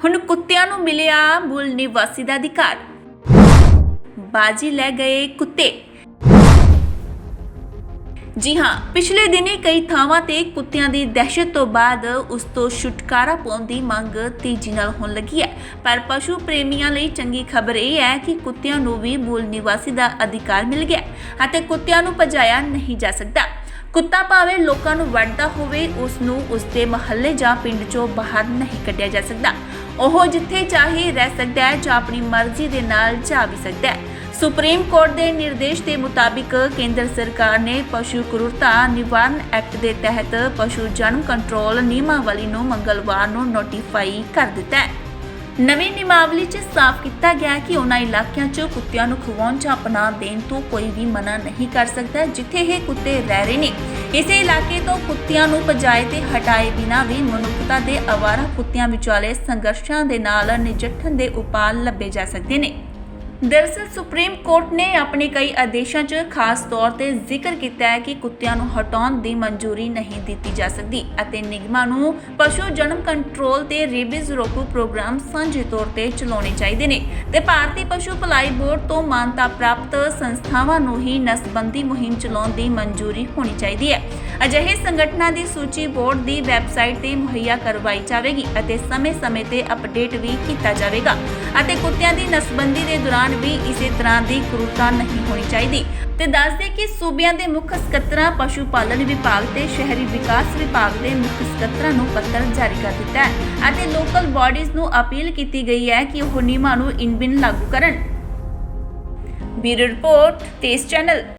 ਹੁਣ ਕੁੱਤਿਆਂ ਨੂੰ ਮਿਲਿਆ ਮੂਲ ਨਿਵਾਸੀ ਦਾ ਅਧਿਕਾਰ। ਬਾਜੀ ਲੈ ਗਏ ਕੁੱਤੇ। ਜੀ ਹਾਂ, ਪਿਛਲੇ ਦਿਨੀ ਕਈ ਥਾਵਾਂ ਤੇ ਕੁੱਤਿਆਂ ਦੀ ਦਹਿਸ਼ਤ ਤੋਂ ਬਾਅਦ ਉਸ ਤੋਂ ਛੁਟਕਾਰਾ ਪਾਉਣ ਦੀ ਮੰਗ ਤੇਜ਼ੀ ਨਾਲ ਹੋਣ ਲੱਗੀ ਹੈ। ਪਰ ਪਸ਼ੂ ਪ੍ਰੇਮੀਆਂ ਲਈ ਚੰਗੀ ਖਬਰ ਇਹ ਹੈ ਕਿ ਕੁੱਤਿਆਂ ਨੂੰ ਵੀ ਮੂਲ ਨਿਵਾਸੀ ਦਾ ਅਧਿਕਾਰ ਮਿਲ ਗਿਆ ਅਤੇ ਕੁੱਤਿਆਂ ਨੂੰ ਭਜਾਇਆ ਨਹੀਂ ਜਾ ਸਕਦਾ। ਕੁੱਤਾ ਭਾਵੇਂ ਲੋਕਾਂ ਨੂੰ ਵੱਢਦਾ ਹੋਵੇ, ਉਸ ਨੂੰ ਉਸ ਦੇ ਮਹੱਲੇ ਜਾਂ ਪਿੰਡ ਚੋਂ ਬਾਹਰ ਨਹੀਂ ਕੱਢਿਆ ਜਾ ਸਕਦਾ। ਉਹ ਜਿੱਥੇ ਚਾਹੇ ਰਹਿ ਸਕਦਾ ਹੈ ਜਾਂ ਆਪਣੀ ਮਰਜ਼ੀ ਦੇ ਨਾਲ ਜਾ ਵੀ ਸਕਦਾ ਹੈ। ਸੁਪਰੀਮ ਕੋਰਟ ਦੇ ਨਿਰਦੇਸ਼ ਦੇ ਮੁਤਾਬਿਕ ਕੇਂਦਰ ਸਰਕਾਰ ਨੇ ਪਸ਼ੂ ਕਰੂਰਤਾ ਨਿਵਾਰਨ ਐਕਟ ਦੇ ਤਹਿਤ ਪਸ਼ੂ ਜਨਮ ਕੰਟਰੋਲ ਨਿਯਮਾਵਲੀ ਨੂੰ ਮੰਗਲਵਾਰ ਨੂੰ ਨੋਟੀਫਾਈ ਕਰ ਦਿੱਤਾ ਹੈ। ਨਵੀਂ ਨਿਯਮਾਵਲੀ 'ਚ ਸਾਫ਼ ਕੀਤਾ ਗਿਆ ਕਿ ਉਹਨਾਂ ਇਲਾਕਿਆਂ 'ਚ ਕੁੱਤਿਆਂ ਨੂੰ ਖਵਾਉਣ ਜਾਂ ਅਪਣਾ ਦੇਣ ਤੋਂ ਕੋਈ ਵੀ ਮਨਾ ਨਹੀਂ ਕਰ ਸਕਦਾ, ਜਿੱਥੇ ਇਹ ਕੁੱਤੇ ਰਹਿ ਰਹੇ ਨੇ। ਇਸੇ ਇਲਾਕੇ ਤੋਂ ਕੁੱਤਿਆਂ ਨੂੰ ਭਜਾਏ ਤੇ ਹਟਾਏ ਬਿਨਾਂ ਵੀ ਮਨੁੱਖਤਾ ਦੇ ਅਵਾਰਾ ਕੁੱਤਿਆਂ ਵਿਚਾਲੇ ਸੰਘਰਸ਼ਾਂ ਦੇ ਨਾਲ ਨਜਿੱਠਣ ਦੇ ਉਪਾਅ ਲੱਭੇ ਜਾ ਸਕਦੇ ਨੇ। ਦਰਅਸਲ ਸੁਪਰੀਮ ਕੋਰਟ ਨੇ ਆਪਣੇ ਕਈ ਆਦੇਸ਼ਾਂ 'ਚ ਖਾਸ ਤੌਰ ਤੇ ਜ਼ਿਕਰ ਕੀਤਾ ਹੈ ਕਿ ਕੁੱਤਿਆਂ ਨੂੰ ਹਟਾਉਣ ਦੀ ਮਨਜ਼ੂਰੀ ਨਹੀਂ ਦਿੱਤੀ ਜਾ ਸਕਦੀ ਅਤੇ ਨਿਗਮਾਂ ਨੂੰ ਪਸ਼ੂ ਜਨਮ ਕੰਟਰੋਲ ਤੇ ਰੇਬੀਜ਼ ਰੋਕੂ ਪ੍ਰੋਗਰਾਮ ਸਾਂਝੇ ਤੌਰ ਤੇ ਚਲਾਉਣੇ ਚਾਹੀਦੇ ਨੇ ਤੇ ਭਾਰਤੀ ਪਸ਼ੂ ਭਲਾਈ ਬੋਰਡ ਤੋਂ ਮਾਨਤਾ ਪ੍ਰਾਪਤ ਸੰਸਥਾਵਾਂ ਨੂੰ ਹੀ ਨਸਬੰਦੀ ਮੁਹਿੰਮ ਚਲਾਉਣ ਦੀ ਮਨਜ਼ੂਰੀ ਹੋਣੀ ਚਾਹੀਦੀ ਹੈ। ਅਜਿਹੇ ਸੰਗਠਨਾਂ ਦੀ ਸੂਚੀ ਬੋਰਡ ਦੀ ਵੈਬਸਾਈਟ ਤੇ ਮੁਹੱਈਆ ਕਰਵਾਈ ਜਾਵੇਗੀ ਅਤੇ ਸਮੇਂ-ਸਮੇਂ ਤੇ ਅਪਡੇਟ ਵੀ ਕੀਤਾ ਜਾਵੇਗਾ ਅਤੇ ਕੁੱਤਿਆਂ ਦੀ ਨਸਬੰਦੀ ਦੇ ਦੌਰਾਨ ਵੀ ਇਸੇ ਤਰ੍ਹਾਂ ਦੀ ਕਰੂਰਤਾ ਨਹੀਂ ਹੋਣੀ ਚਾਹੀਦੀ। ਤੇ ਦੱਸਦੇ ਕਿ ਸੂਬਿਆਂ ਦੇ ਮੁੱਖ ਸਕੱਤਰਾਂ, ਪਸ਼ੂ ਪਾਲਣ ਵਿਭਾਗ ਤੇ ਸ਼ਹਿਰੀ ਵਿਕਾਸ ਵਿਭਾਗ ਦੇ ਮੁੱਖ ਸਕੱਤਰਾਂ ਨੂੰ ਪੱਤਰ ਜਾਰੀ ਕਰ ਦਿੱਤਾ ਹੈ ਅਤੇ ਲੋਕਲ ਬਾਡੀਜ਼ ਨੂੰ ਅਪੀਲ ਕੀਤੀ ਗਈ ਹੈ ਕਿ ਉਹ ਨਿਯਮਾਂ ਨੂੰ ਇਨਬਿਨ ਲਾਗੂ ਕਰਨ। Bureau report, Tez channel.